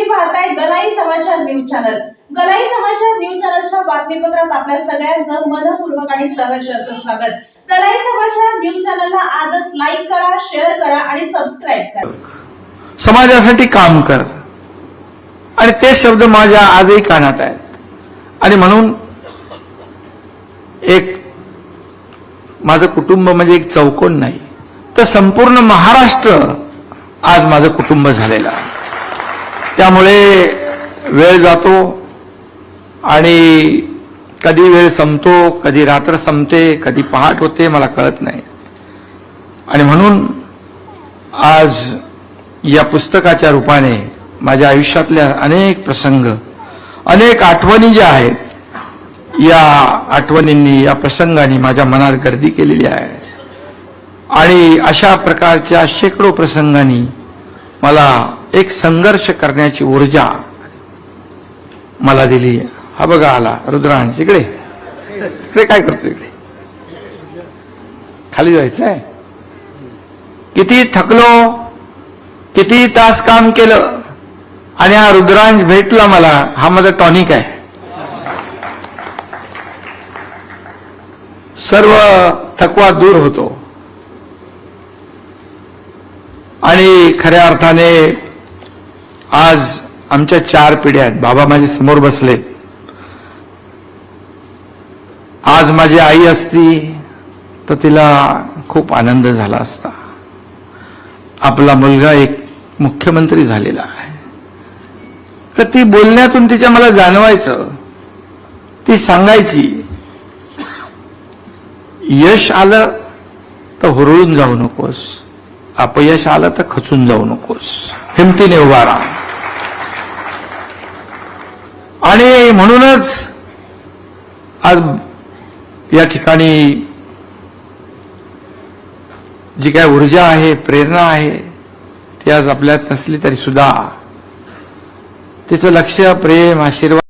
तुम्ही पाहताय गलाई समाचार न्यूज चॅनल. गलाई समाचार न्यूज चॅनलच्या बातमीपत्रात आपल्या सगळ्यांचं मनपूर्वक आणि सहर्ष असं स्वागत. गलाई समाचार न्यूज चॅनलला आजच लाईक करा शेअर करा आणि सबस्क्राईब करा. समाजासाठी काम कर. आणि ते शब्द माझ्या आजही कानात आहेत. आणि म्हणून एक माझं कुटुंब म्हणजे एक चौकोन नाही तर संपूर्ण महाराष्ट्र आज माझं कुटुंब झालेलं आहे. त्यामुळे वेळ जातो आणि कधी वेळ संपतो कधी रात्र संपते कधी पहाट होते मला कळत नाही. आणि म्हणून आज या पुस्तकाच्या रूपाने माझ्या आयुष्यातल्या अनेक प्रसंग अनेक आठवणी ज्या आहेत या आठवणींनी या प्रसंगांनी माझ्या मनात गर्दी केलेली आहे. आणि अशा प्रकारच्या शेकडो प्रसंगांनी मला एक संघर्ष करण्याची ऊर्जा मला दिली. हा बघा आला रुद्रांश. इकडे. इकडे काय करतो इकडे? खाली जायचं आहे? किती थकलो किती तास काम केलं आणि हा रुद्रांश भेटला मला. हा माझा टॉनिक आहे. सर्व थकवा दूर होतो. आणि खऱ्या अर्थाने आज आमच्या चार पिढ्या आहेत. बाबा माझे समोर बसले. आज माझी आई असती तर तिला खूप आनंद झाला असता. आपला मुलगा एक मुख्यमंत्री झालेला आहे. तर ती बोलण्यातून तिच्या मला जाणवायचं. ती सांगायची यश आलं तर हुरळून जाऊ नकोस. अपयश आलं तर खचून जाऊ नकोस. हिमतीने उभा राहा. आणि म्हणूनच आज या ठिकाणी जी काय ऊर्जा आहे प्रेरणा आहे ती आज आपल्यात नसली तरी सुद्धा तिचं लक्ष प्रेम आशीर्वाद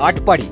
Atpadi.